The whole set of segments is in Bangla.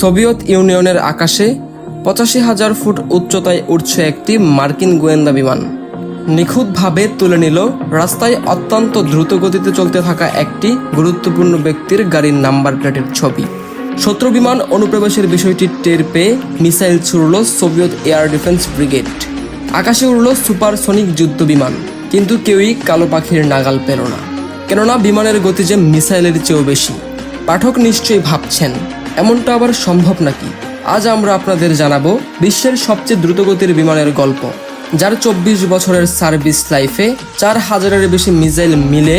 সোভিয়েত ইউনিয়নের আকাশে পঁচাশি হাজার ফুট উচ্চতায় উঠছে একটি মার্কিন গোয়েন্দা বিমান। নিখুঁতভাবে তুলে নিল রাস্তায় অত্যন্ত দ্রুত গতিতে চলতে থাকা একটি গুরুত্বপূর্ণ ব্যক্তির গাড়ির নাম্বার প্লেটের ছবি। শত্রু বিমান অনুপ্রবেশের বিষয়টি টের পেয়ে মিসাইল ছুড়ল সোভিয়েত এয়ার ডিফেন্স ব্রিগেড। আকাশে উড়ল সুপারসনিক যুদ্ধ বিমান, কিন্তু কেউই কালো পাখির নাগাল পেল না। কেননা বিমানের গতি যে মিসাইলের চেয়েও বেশি, পাঠক নিশ্চয়ই ভাবছেন এমনটা আবার সম্ভব নাকি? আজ আমরা আপনাদের জানাব বিশ্বের সবচেয়ে দ্রুতগতির বিমানের গল্প, যার চব্বিশ বছরের সার্ভিস লাইফে চার হাজারের বেশি মিসাইল মিলে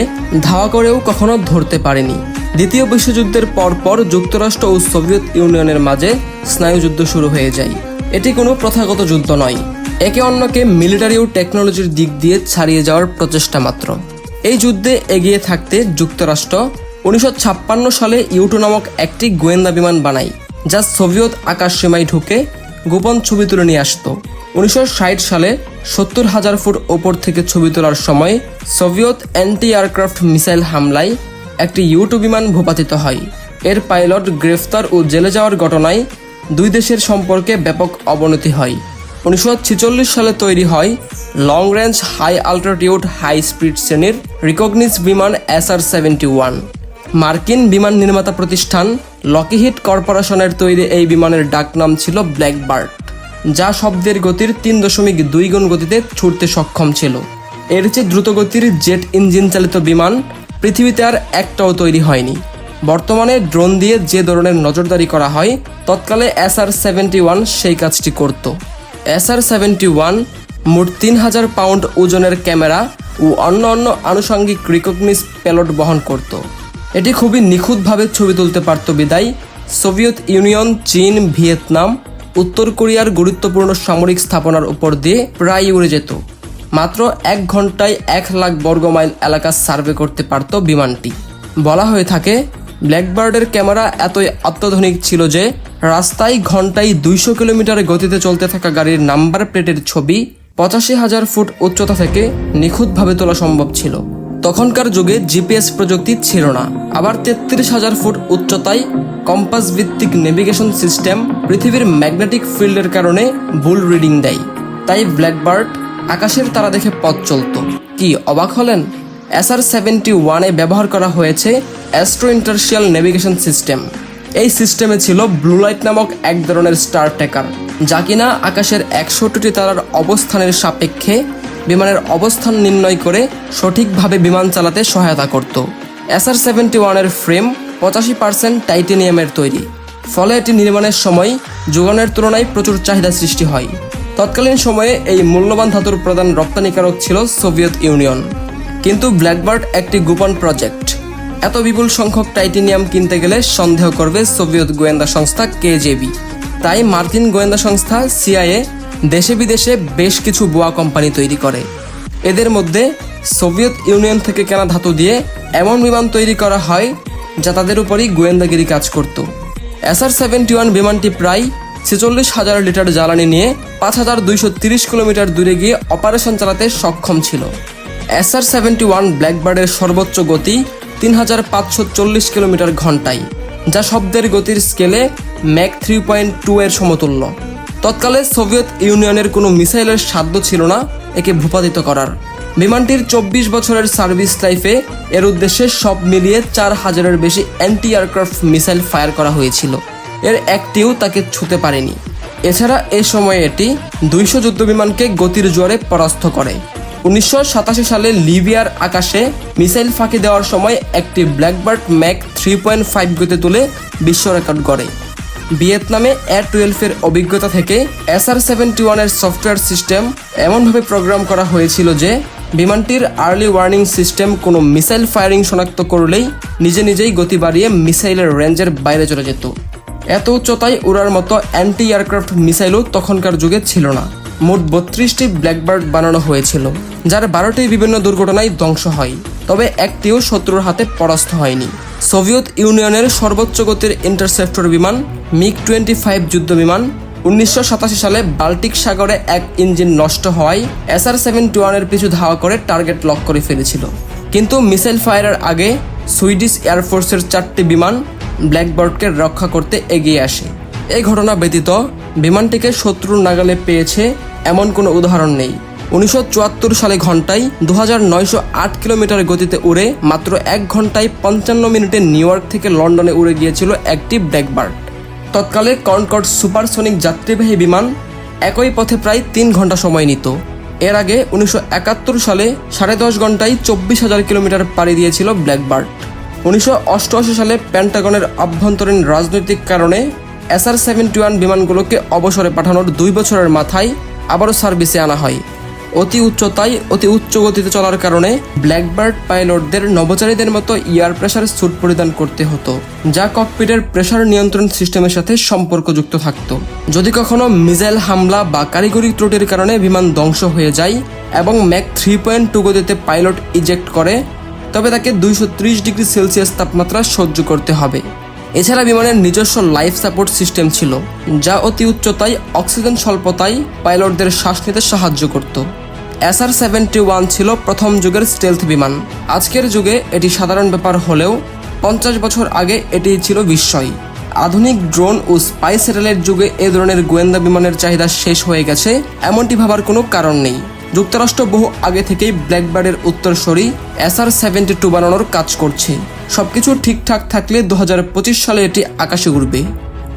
ধাওয়া করেও কখনো ধরতে পারেনি। দ্বিতীয় বিশ্বযুদ্ধের পরপর যুক্তরাষ্ট্র ও সোভিয়েত ইউনিয়নের মাঝে স্নায়ুযুদ্ধ শুরু হয়ে যায়। এটি কোনো প্রথাগত যুদ্ধ নয়, একে অন্যকে মিলিটারি ও টেকনোলজির দিক দিয়ে ছাড়িয়ে যাওয়ার প্রচেষ্টা মাত্র। এই যুদ্ধে এগিয়ে থাকতে যুক্তরাষ্ট্র উনিশশো ছাপ্পান্ন সালে ইউটো নামক একটি গোয়েন্দা বিমান বানায়, যা সোভিয়ত আকাশ সীমায় ঢুকে গোপন ছবি তুলে নিয়ে আসতো। উনিশশো সালে সত্তর হাজার ফুট ওপর থেকে ছবি তোলার সময় সোভিয়ত অ্যান্টি এয়ারক্রাফট মিসাইল হামলায় একটি ইউটো বিমান ভূপাতিত হয়। এর পাইলট গ্রেফতার ও জেলে যাওয়ার ঘটনায় দুই দেশের সম্পর্কে ব্যাপক অবনতি হয়। উনিশশো ছেচল্লিশ সালে তৈরি হয় long range high altitude high speed শ্রেণির রিকগনিস বিমান এসআর সেভেন্টি ওয়ান। মার্কিন বিমান নির্মাতা প্রতিষ্ঠান লকিহিট কর্পোরেশনের তৈরি এই বিমানের ডাকনাম ছিল ব্ল্যাকবার্ড, যা শব্দের গতির তিন দশমিক দুই গুণ গতিতে ছুটতে সক্ষম ছিল। এর চেয়ে দ্রুতগতির জেট ইঞ্জিন চালিত বিমান পৃথিবীতে আর একটাও তৈরি হয়নি। বর্তমানে ড্রোন দিয়ে যে ধরনের নজরদারি করা হয়, তৎকালে এসআর সেভেন্টি ওয়ান সেই কাজটি করত। এস আর সেভেন্টি ওয়ান মোট তিন হাজার পাউন্ড ওজনের ক্যামেরা ও অন্য অন্য আনুষঙ্গিক রিকগনিস পেলট বহন করত। এটি খুবই নিখুঁতভাবে ছবি তুলতে পারত বিদায়। সোভিয়েত ইউনিয়ন, চীন, ভিয়েতনাম, উত্তর কোরিয়ার গুরুত্বপূর্ণ সামরিক স্থাপনার উপর দিয়ে প্রায় উড়ে যেত। মাত্র এক ঘন্টায় এক লাখ বর্গ মাইল এলাকা সার্ভে করতে পারত বিমানটি। বলা হয়ে থাকে, ব্ল্যাকবার্ডের ক্যামেরা এতই অত্যাধুনিক ছিল যে রাস্তায় ঘন্টায় দুইশো কিলোমিটার গতিতে চলতে থাকা গাড়ির নাম্বার প্লেটের ছবি পঁচাশি হাজার ফুট উচ্চতা থেকে নিখুঁতভাবে তোলা সম্ভব ছিল। তখনকার যুগে জিপিএস প্রযুক্তি ছিল না। আবার তেত্রিশ হাজার ফুট উচ্চতায় কম্পাস ভিত্তিক নেভিগেশন সিস্টেম পৃথিবীর ম্যাগনেটিক ফিল্ডের কারণে ভুল রিডিং দেয়। তাই ব্ল্যাকবার্ড আকাশের তারা দেখে পথ চলত। কি অবাক হলেন? এসআর সেভেন্টি ওয়ানে ব্যবহার করা হয়েছে অ্যাস্ট্রো ইন্টারশিয়াল নেভিগেশন সিস্টেম। এই সিস্টেমে ছিল ব্লু লাইট নামক এক ধরনের স্টার ট্রেকার যা কিনা আকাশের একষট্টিটি তারার অবস্থানের সাপেক্ষে বিমানের অবস্থান নির্ণয় করে সঠিকভাবে বিমান চালাতে সহায়তা করত। এসআর সেভেন্টি ওয়ানের ফ্রেম পঁচাশি পার্সেন্ট টাইটেনিয়ামের তৈরি। ফলে এটি নির্মাণের সময় যোগানের তুলনায় প্রচুর চাহিদা সৃষ্টি হয়। তৎকালীন সময়ে এই মূল্যবান ধাতুর প্রধান রপ্তানিকারক ছিল সোভিয়েত ইউনিয়ন। কিন্তু ব্ল্যাকবার্ড একটি গোপন প্রজেক্ট। এত বিপুল সংখ্যক টাইটেনিয়াম কিনতে গেলে সন্দেহ করবে সোভিয়েত গোয়েন্দা সংস্থা কেজেবি। তাই মার্কিন গোয়েন্দা সংস্থা সিআইএ দেশে বিদেশে বেশ কিছু বোয়া কোম্পানি তৈরি করে। এদের মধ্যে সোভিয়েত ইউনিয়ন থেকে কেনা ধাতু দিয়ে এমন বিমান তৈরি করা হয় যা তাদের উপরই গোয়েন্দাগিরি কাজ করত। এসআর সেভেন্টি ওয়ান বিমানটি প্রায় ছেচল্লিশ হাজার লিটার জ্বালানি নিয়ে পাঁচ হাজার দুইশো তিরিশ কিলোমিটার দূরে গিয়ে অপারেশন চালাতে সক্ষম ছিল। এসআর সেভেন্টি ওয়ান ব্ল্যাকবার্ডের সর্বোচ্চ গতি তিন হাজার পাঁচশো চল্লিশ কিলোমিটার ঘন্টায়, যা শব্দের গতির স্কেলে ম্যাক থ্রি পয়েন্ট টু এর সমতুল্য। তৎকালে সোভিয়েত ইউনিয়নের কোনো মিসাইলের সাধ্য ছিল না একে ভূপাতিত করার। বিমানটির চব্বিশ বছরের সার্ভিস লাইফে এর উদ্দেশ্যে সব মিলিয়ে চার হাজারের বেশি অ্যান্টি এয়ারক্রাফট মিসাইল ফায়ার করা হয়েছিল। এর একটিও তাকে ছুতে পারেনি। এছাড়া এ সময়ে এটি দুইশো যুদ্ধবিমানকে গতির জোরে পরাস্ত করে। উনিশশো সাতাশি সালে লিবিয়ার আকাশে মিসাইল ফাঁকি দেওয়ার সময় একটি Blackbird mach three point five গতি তুলে বিশ্ব রেকর্ড করে ভিয়েতনামে এয়ার টুয়েলভের অভিজ্ঞতা থেকে এসআর সেভেন্টি ওয়ানের সফটওয়্যার সিস্টেম এমনভাবে প্রোগ্রাম করা হয়েছিল যে বিমানটির আর্লি ওয়ার্নিং সিস্টেম কোনো মিসাইল ফায়ারিং শনাক্ত করলেই নিজে নিজেই গতি বাড়িয়ে মিসাইলের রেঞ্জের বাইরে চলে যেত। এত উচ্চতায় উড়ার মতো অ্যান্টি এয়ারক্রাফট মিসাইলও তখনকার যুগে ছিল না। মোট বত্রিশটি ব্ল্যাকবার্ড বানানো হয়েছিল, যার বারোটি বিভিন্ন দুর্ঘটনায় ধ্বংস হয়, তবে একটিও শত্রুর হাতে পরাস্ত হয়নি। সোভিয়েত ইউনিয়নের সর্বোচ্চ গতির ইন্টারসেপ্টর বিমান মিগ টোয়েন্টি ফাইভ যুদ্ধ বিমান উনিশশো সাতাশি সালে বাল্টিক সাগরে এক ইঞ্জিন নষ্ট হওয়ায় এস এসআর সেভেন্টি ওয়ানের পিছু ধাওয়া করে টার্গেট লক করে ফেলেছিল। কিন্তু মিসাইল ফায়ারের আগে সুইডিশ এয়ারফোর্সের চারটি বিমান ব্ল্যাকবার্ডকে রক্ষা করতে এগিয়ে আসে। এই ঘটনা ব্যতীত বিমানটিকে শত্রুর নাগালে পেয়েছে এমন কোনো উদাহরণ নেই। উনিশশো চুয়াত্তর সালে ঘন্টায় দু হাজার নয়শো আট কিলোমিটার গতিতে উড়ে মাত্র এক ঘন্টায় পঞ্চান্ন মিনিটে নিউ ইয়র্ক থেকে লন্ডনে উড়ে গিয়েছিল একটি ব্ল্যাকবার্ড। তৎকালে কনকর্ড সুপারসনিক যাত্রীবাহী বিমান একই পথে প্রায় তিন ঘণ্টা সময় নিত। এর আগে উনিশশো একাত্তর সালে সাড়ে দশ ঘন্টায় চব্বিশ হাজার কিলোমিটার পাড়ি দিয়েছিল ব্ল্যাকবার্ড। উনিশশো অষ্টআশি সালে প্যান্টাগনের অভ্যন্তরীণ রাজনৈতিক কারণে এসআর সেভেন্টি ওয়ান বিমানগুলোকে অবসরে পাঠানোর দুই বছরের মাথায় আবারও সার্ভিসে আনা হয়। অতি উচ্চতায়, অতি উচ্চ গতিতে চলার কারণে ব্ল্যাকবার্ড পাইলটদের নভোচারীদের মতো ইয়ার প্রেশার স্যুট পরিধান করতে হতো, যা ককপিটের প্রেশার নিয়ন্ত্রণ সিস্টেমের সাথে সম্পর্কযুক্ত থাকত। যদি কখনো মিসাইল হামলা বা কারিগরি ত্রুটির কারণে বিমান ধ্বংস হয়ে যায় এবং ম্যাক থ্রি পয়েন্ট টু গতিতে পাইলট ইজেক্ট করে, তবে তাকে দুইশো ত্রিশ ডিগ্রি সেলসিয়াস তাপমাত্রা সহ্য করতে হবে। এছাড়া বিমানের নিজস্ব লাইফ সাপোর্ট সিস্টেম ছিল, যা অতি উচ্চতায় অক্সিজেন স্বল্পতায় পাইলটদের শ্বাস নিতে সাহায্য করত। এসআর সেভেন্টি ওয়ান ছিল প্রথম যুগের স্টেলথ বিমান। আজকের যুগে এটি সাধারণ ব্যাপার হলেও পঞ্চাশ বছর আগে এটি ছিল বিস্ময়। আধুনিক ড্রোন ও স্পাই স্যাটেলাইট যুগে এ ধরনের গোয়েন্দা বিমানের চাহিদা শেষ হয়ে গেছে, এমনটি ভাবার কোনো কারণ নেই। যুক্তরাষ্ট্র বহু আগে থেকেই ব্ল্যাকবার্ডের উত্তরসূরি এসআর সেভেন্টি টু বানানোর কাজ করছে। সবকিছু ঠিকঠাক থাকলে দু হাজার পঁচিশ সালে এটি আকাশে উড়বে।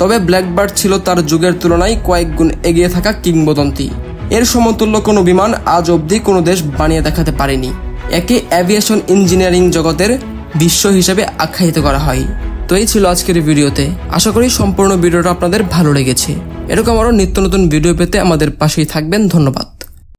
তবে ব্ল্যাকবার্ড ছিল তার যুগের তুলনায় কয়েক গুণ এগিয়ে থাকা কিংবদন্তি। এর সমতুল্য কোনো বিমান আজ অবধি কোনো দেশ বানিয়ে দেখাতে পারেনি। একে অ্যাভিয়েশন ইঞ্জিনিয়ারিং জগতের বিশ্ব হিসেবে আখ্যায়িত করা হয়। তো এই ছিল আজকের ভিডিওতে। আশা করি সম্পূর্ণ ভিডিওটা আপনাদের ভালো লেগেছে। এরকম আরও নিত্য নতুন ভিডিও পেতে আমাদের পাশেই থাকবেন। ধন্যবাদ।